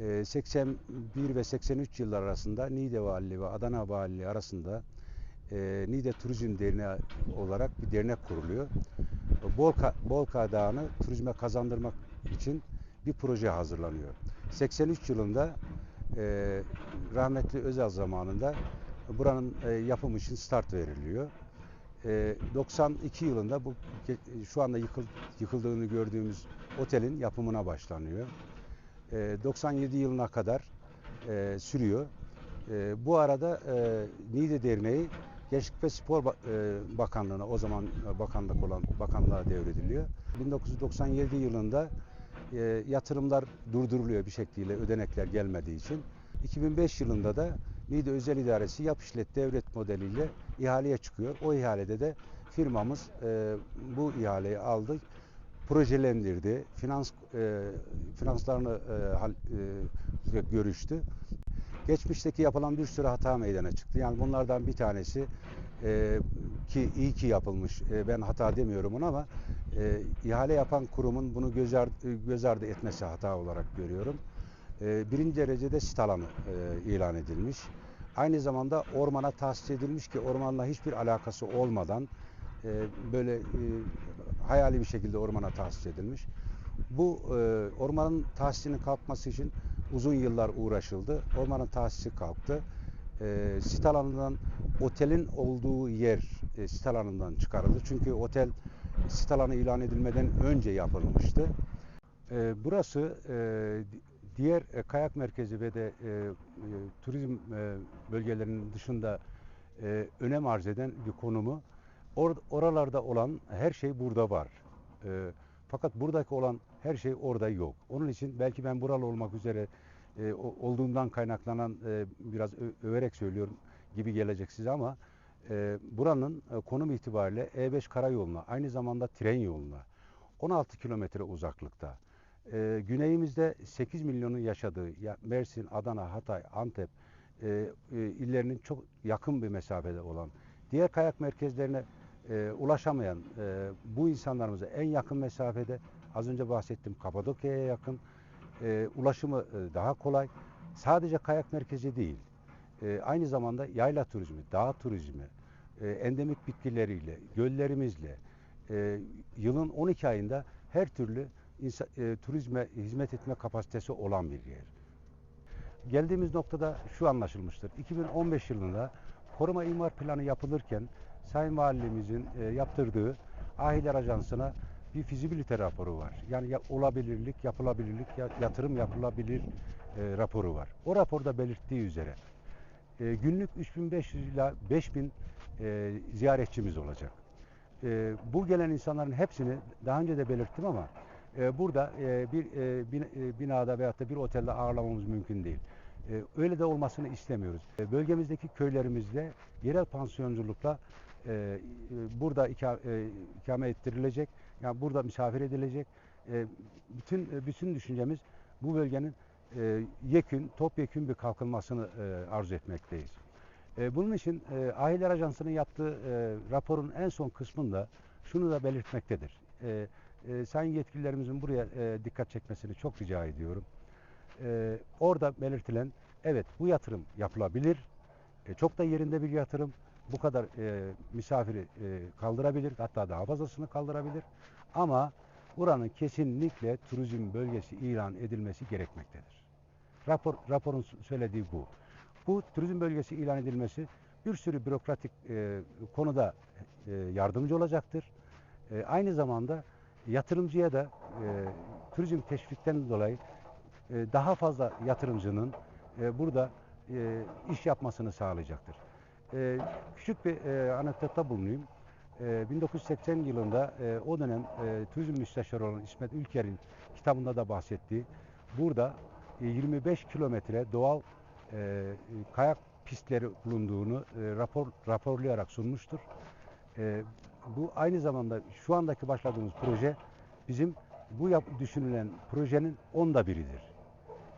e, 81 ve 83 yıllar arasında Niğde Valiliği ve Adana Valiliği arasında e, Niğde Turizm Derneği olarak bir dernek kuruluyor. Bolka, Bolka Dağı'nı turizme kazandırmak için bir proje hazırlanıyor. 83 yılında e, rahmetli Özal zamanında buranın e, yapımı için start veriliyor. E, 92 yılında bu şu anda yıkıl, yıkıldığını gördüğümüz otelin yapımına başlanıyor. E, 97 yılına kadar e, sürüyor. E, bu arada e, Niğde Derneği Gençlik ve Spor e, Bakanlığı'na o zaman e, bakanlık olan bakanlığa devrediliyor. 1997 yılında e, yatırımlar durduruluyor bir şekilde ödenekler gelmediği için. 2005 yılında da Niğde Özel İdaresi yap işlet devlet modeliyle ihaleye çıkıyor. O ihalede de firmamız e, bu ihaleyi aldı, projelendirdi, finans e, finanslarını e, e, görüştü. Geçmişteki yapılan bir sürü hata meydana çıktı. Yani bunlardan bir tanesi e, ki iyi ki yapılmış. E, ben hata demiyorum ona ama e, ihale yapan kurumun bunu göz, ar- göz ardı etmesi hata olarak görüyorum. E, birinci derecede sit alanı e, ilan edilmiş. Aynı zamanda ormana tahsis edilmiş ki ormanla hiçbir alakası olmadan böyle e, hayali bir şekilde ormana tahsis edilmiş. Bu e, ormanın tahsisinin kalkması için uzun yıllar uğraşıldı. Ormanın tahsisi kalktı. E, sit alanından otelin olduğu yer e, sit alanından çıkarıldı. Çünkü otel sit alanı ilan edilmeden önce yapılmıştı. E, burası e, di- diğer e, kayak merkezi ve de e, e, turizm e, bölgelerinin dışında e, önem arz eden bir konumu. Or, oralarda olan her şey burada var. E, fakat buradaki olan her şey orada yok. Onun için belki ben buralı olmak üzere e, o- olduğundan kaynaklanan e, biraz överek söylüyorum gibi gelecek size ama e, buranın e, konum itibariyle E5 karayoluna aynı zamanda tren yoluna 16 kilometre uzaklıkta. E, güneyimizde 8 milyonun yaşadığı ya Mersin, Adana, Hatay, Antep e, e, illerinin çok yakın bir mesafede olan diğer kayak merkezlerine e, ulaşamayan e, bu insanlarımıza en yakın mesafede az önce bahsettiğim Kapadokya'ya yakın e, ulaşımı e, daha kolay. Sadece kayak merkezi değil, e, aynı zamanda yayla turizmi, dağ turizmi, e, endemik bitkileriyle, göllerimizle e, yılın 12 ayında her türlü insa- e, turizme hizmet etme kapasitesi olan bir yer. Geldiğimiz noktada şu anlaşılmıştır. 2015 yılında koruma imar planı yapılırken Sayın Valimizin e, yaptırdığı Ahiler Ajansı'na bir fizibilite raporu var. Yani ya- olabilirlik, yapılabilirlik, ya- yatırım yapılabilir e, raporu var. O raporda belirttiği üzere e, günlük 3500 ila 5000 e, ziyaretçimiz olacak. E, bu gelen insanların hepsini daha önce de belirttim ama e, burada e, bir e, e, binada veyahut da bir otelde ağırlamamız mümkün değil. E, öyle de olmasını istemiyoruz. E, bölgemizdeki köylerimizde yerel pansiyonculukla e, e, burada ika, e, ikame ettirilecek, yani burada misafir edilecek. E, bütün e, bütün düşüncemiz bu bölgenin e, yekün, topyekün bir kalkınmasını e, arzu etmekteyiz. E, bunun için e, Ahiler Ajansı'nın yaptığı e, raporun en son kısmında şunu da belirtmektedir. E, e, sayın yetkililerimizin buraya e, dikkat çekmesini çok rica ediyorum. E, orada belirtilen evet bu yatırım yapılabilir. E, çok da yerinde bir yatırım. Bu kadar e, misafiri e, kaldırabilir. Hatta daha fazlasını kaldırabilir. Ama buranın kesinlikle turizm bölgesi ilan edilmesi gerekmektedir. Rapor, raporun söylediği bu. Bu turizm bölgesi ilan edilmesi bir sürü bürokratik e, konuda e, yardımcı olacaktır. E, aynı zamanda yatırımcıya da e, turizm teşvikten dolayı e, daha fazla yatırımcının e, burada e, iş yapmasını sağlayacaktır. E, küçük bir e, anekdotta bulunayım. E, 1980 yılında e, o dönem e, turizm müsteşarı olan İsmet Ülker'in kitabında da bahsettiği burada e, 25 kilometre doğal e, kayak pistleri bulunduğunu e, rapor raporlayarak sunmuştur. E, bu aynı zamanda şu andaki başladığımız proje bizim bu yap, düşünülen projenin onda biridir.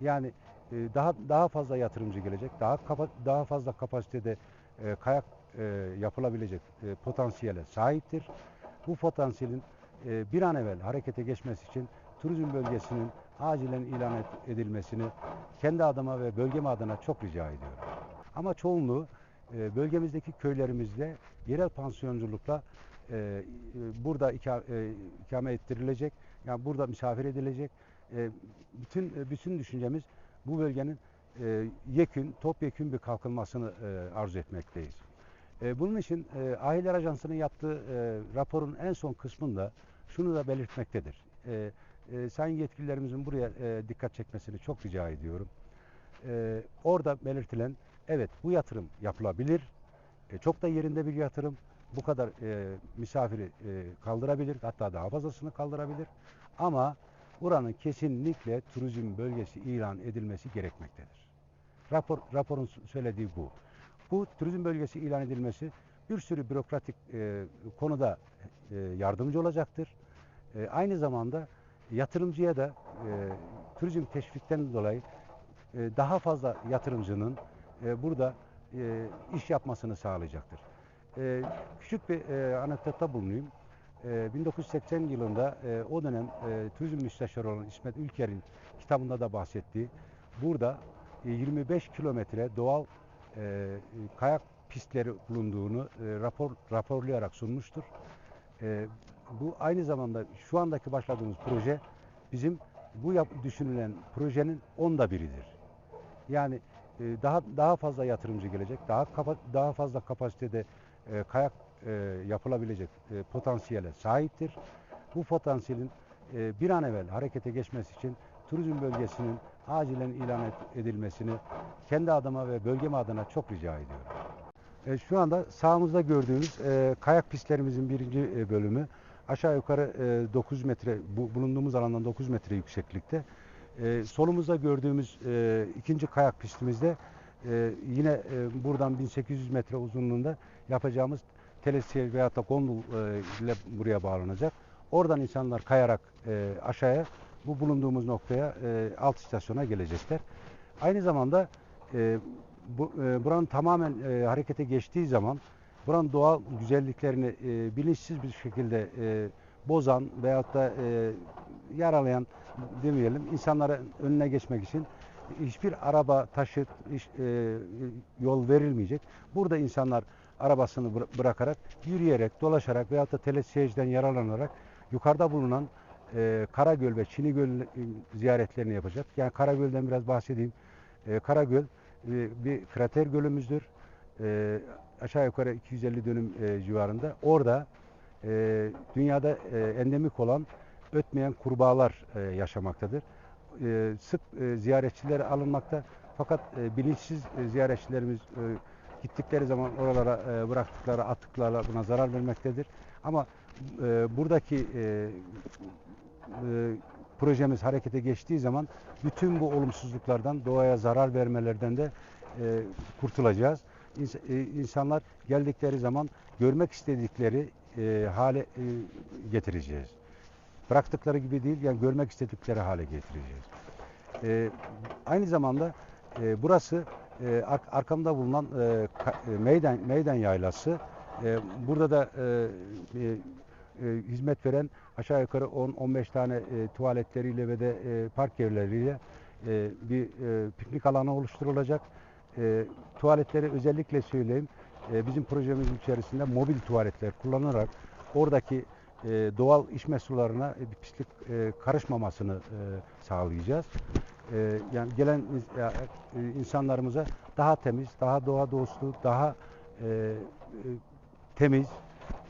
Yani e, daha daha fazla yatırımcı gelecek, daha kapa, daha fazla kapasitede e, kayak e, yapılabilecek e, potansiyele sahiptir. Bu potansiyelin e, bir an evvel harekete geçmesi için turizm bölgesinin acilen ilan et- edilmesini kendi adıma ve bölgem adına çok rica ediyorum. Ama çoğunluğu e, bölgemizdeki köylerimizde yerel pansiyonculukla e, e, burada ika, e, ikame ettirilecek. Yani burada misafir edilecek. E, bütün e, bütün düşüncemiz bu bölgenin e, yekün, topyekün bir kalkınmasını e, arzu etmekteyiz. E, bunun için e, Ahiler Ajansı'nın yaptığı e, raporun en son kısmında şunu da belirtmektedir. E, e, sayın yetkililerimizin buraya e, dikkat çekmesini çok rica ediyorum. E, orada belirtilen evet bu yatırım yapılabilir. E, çok da yerinde bir yatırım. Bu kadar e, misafiri e, kaldırabilir. Hatta daha fazlasını kaldırabilir. Ama buranın kesinlikle turizm bölgesi ilan edilmesi gerekmektedir. Rapor, raporun söylediği bu. Bu turizm bölgesi ilan edilmesi bir sürü bürokratik e, konuda e, yardımcı olacaktır. E, aynı zamanda yatırımcıya da e, turizm teşvikten dolayı e, daha fazla yatırımcının e, burada e, iş yapmasını sağlayacaktır. E, küçük bir e, anekdotta bulunayım. E, 1980 yılında e, o dönem e, turizm müsteşarı olan İsmet Ülker'in kitabında da bahsettiği burada 25 kilometre doğal e, kayak pistleri bulunduğunu e, rapor raporlayarak sunmuştur. E, bu aynı zamanda şu andaki başladığımız proje bizim bu yap, düşünülen projenin onda biridir. Yani e, daha daha fazla yatırımcı gelecek, daha kapa, daha fazla kapasitede e, kayak e, yapılabilecek e, potansiyele sahiptir. Bu potansiyelin e, bir an evvel harekete geçmesi için turizm bölgesinin acilen ilan edilmesini kendi adıma ve bölgem adına çok rica ediyorum. E, şu anda sağımızda gördüğünüz e, kayak pistlerimizin birinci e, bölümü aşağı yukarı e, 9 metre bu, bulunduğumuz alandan 9 metre yükseklikte. E, solumuzda gördüğümüz e, ikinci kayak pistimizde e, yine e, buradan 1800 metre uzunluğunda yapacağımız telesiyel veya da gondol e, ile buraya bağlanacak. Oradan insanlar kayarak e, aşağıya bu bulunduğumuz noktaya e, alt istasyona gelecekler. Aynı zamanda e, bu, e, buranın tamamen e, harekete geçtiği zaman buranın doğal güzelliklerini e, bilinçsiz bir şekilde e, bozan veyahut da e, yaralayan demeyelim insanlara önüne geçmek için hiçbir araba, taşıt, iş- e, yol verilmeyecek. Burada insanlar arabasını bıra- bırakarak, yürüyerek, dolaşarak veyahut da telesiyejden yararlanarak yukarıda bulunan e, Karagöl ve Çinigöl e, ziyaretlerini yapacak. Yani Karagöl'den biraz bahsedeyim. E, Karagöl e, bir krater gölümüzdür. E, aşağı yukarı 250 dönüm e, civarında. Orada e, dünyada e, endemik olan ötmeyen kurbağalar e, yaşamaktadır. E, sık e, ziyaretçiler alınmakta. Fakat e, bilinçsiz e, ziyaretçilerimiz e, gittikleri zaman oralara e, bıraktıkları atıklarla buna zarar vermektedir. Ama e, buradaki e, e, projemiz harekete geçtiği zaman bütün bu olumsuzluklardan, doğaya zarar vermelerden de e, kurtulacağız. İns- e, insanlar geldikleri zaman görmek istedikleri e, hale e, getireceğiz. Bıraktıkları gibi değil, yani görmek istedikleri hale getireceğiz. E, aynı zamanda e, burası e, ar- arkamda bulunan e, e, meydan meydan yaylası. E, burada da e, e, e, hizmet veren aşağı yukarı 10-15 tane e, tuvaletleriyle ve de e, park yerleriyle e, bir e, piknik alanı oluşturulacak. E, tuvaletleri özellikle söyleyeyim. e, bizim projemiz içerisinde mobil tuvaletler kullanarak oradaki e, doğal içme sularına e, pislik e, karışmamasını e, sağlayacağız. E, yani gelen ya, e, insanlarımıza daha temiz, daha doğa dostu, daha e, e, temiz,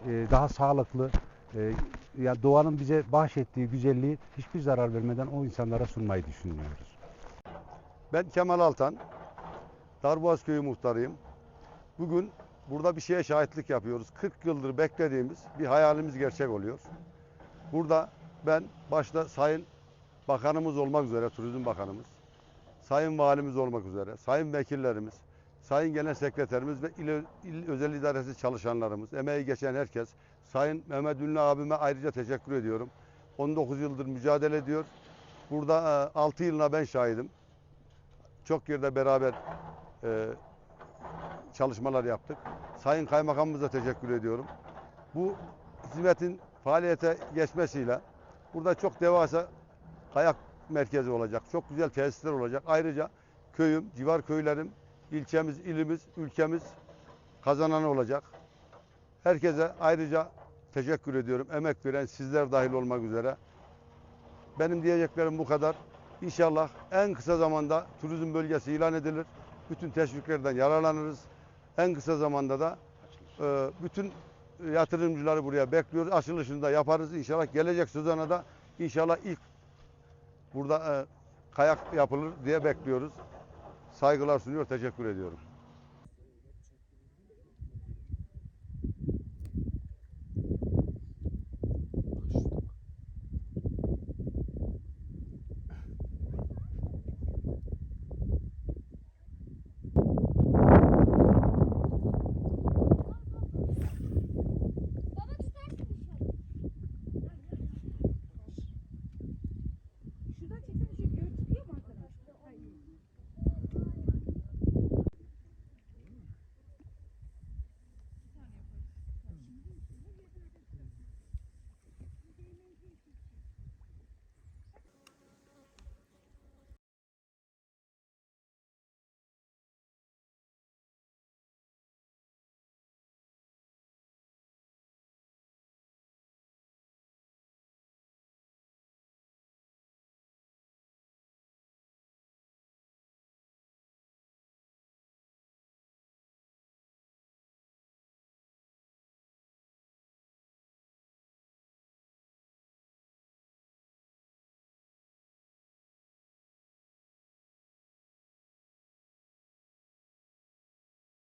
e, daha sağlıklı, e, ya doğanın bize bahşettiği güzelliği hiçbir zarar vermeden o insanlara sunmayı düşünüyoruz. Ben Kemal Altan. Darboğaz Köyü muhtarıyım. Bugün burada bir şeye şahitlik yapıyoruz. 40 yıldır beklediğimiz bir hayalimiz gerçek oluyor. Burada ben başta Sayın Bakanımız olmak üzere, Turizm Bakanımız, Sayın Valimiz olmak üzere, Sayın Vekillerimiz, Sayın Genel Sekreterimiz ve İl, İl Özel İdaresi çalışanlarımız, emeği geçen herkes, Sayın Mehmet Ünlü abime ayrıca teşekkür ediyorum. 19 yıldır mücadele ediyor. Burada 6 yılına ben şahidim. Çok yerde beraber e, çalışmalar yaptık. Sayın Kaymakamımıza teşekkür ediyorum. Bu hizmetin faaliyete geçmesiyle burada çok devasa kayak merkezi olacak. Çok güzel tesisler olacak. Ayrıca köyüm, civar köylerim, ilçemiz, ilimiz, ülkemiz kazananı olacak. Herkese ayrıca teşekkür ediyorum. Emek veren sizler dahil olmak üzere. Benim diyeceklerim bu kadar. İnşallah en kısa zamanda turizm bölgesi ilan edilir. Bütün teşviklerden yararlanırız. En kısa zamanda da e, bütün yatırımcıları buraya bekliyoruz. Açılışını da yaparız inşallah. Gelecek sezona da inşallah ilk burada e, kayak yapılır diye bekliyoruz. Saygılar sunuyor, teşekkür ediyorum.